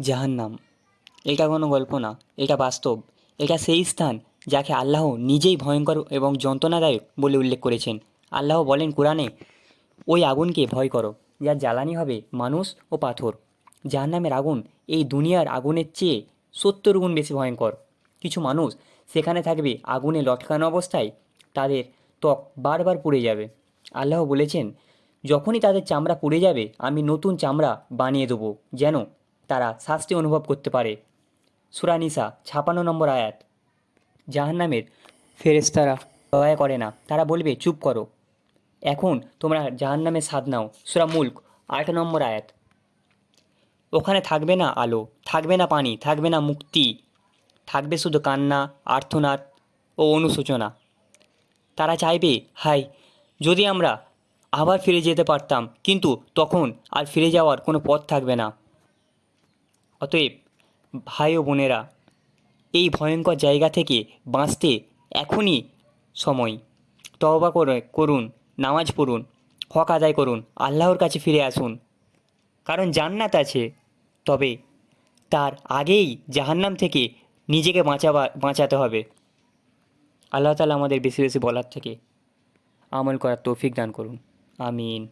জাহান্নাম। এটা কোনো গল্প না, এটা বাস্তব। এটা সেই স্থান যাকে আল্লাহ নিজেই ভয়ঙ্কর এবং যন্ত্রণাদায়ক বলে উল্লেখ করেছেন। আল্লাহ বলেন কোরআনে, ওই আগুনকে ভয় করো, যার জ্বালানি হবে মানুষ ও পাথর। জাহান্নামের আগুন এই দুনিয়ার আগুনের চেয়ে সত্তর গুণ বেশি ভয়ঙ্কর। কিছু মানুষ সেখানে থাকবে আগুনে লটকানো অবস্থায়, তাদের ত্বক বারবার পুড়ে যাবে। আল্লাহ বলেছেন, যখনই তাদের চামড়া পুড়ে যাবে, আমি নতুন চামড়া বানিয়ে দেবো, যেন তারা শাস্তি অনুভব করতে পারে। সুরানিসা ছাপান্ন নম্বর আয়াত। জাহান্নামের ফেরেস্তারা দয়া করে না, তারা বলবে, চুপ করো। এখন তোমরা জাহান্নামের স্বাদ নাও। সুরা মুল্ক, আট নম্বর আয়াত। ওখানে থাকবে না আলো, থাকবে না পানি, থাকবে না মুক্তি। থাকবে শুধু কান্না আর্থনাদ ও অনুশোচনা। তারা চাইবে হাই যদি আমরা আবার ফিরে যেতে পারতাম, কিন্তু তখন আর ফিরে যাওয়ার কোনো পথ থাকবে না। অতএব ভাই ও বোনেরা, এই ভয়ঙ্কর জায়গা থেকে বাঁচতে এখনই সময়। তওবা করে, করুন, নামাজ পড়ুন, হক আদায় করুন, আল্লাহর কাছে ফিরে আসুন। কারণ জান্নাত আছে, তবে তার আগেই জাহান্নাম থেকে নিজেকে বাঁচাবা বাঁচাতে হবে। আল্লাহ তালা আমাদের বেশি বেশি বলার থেকে আমল করার তৌফিক দান করুন। আমিন।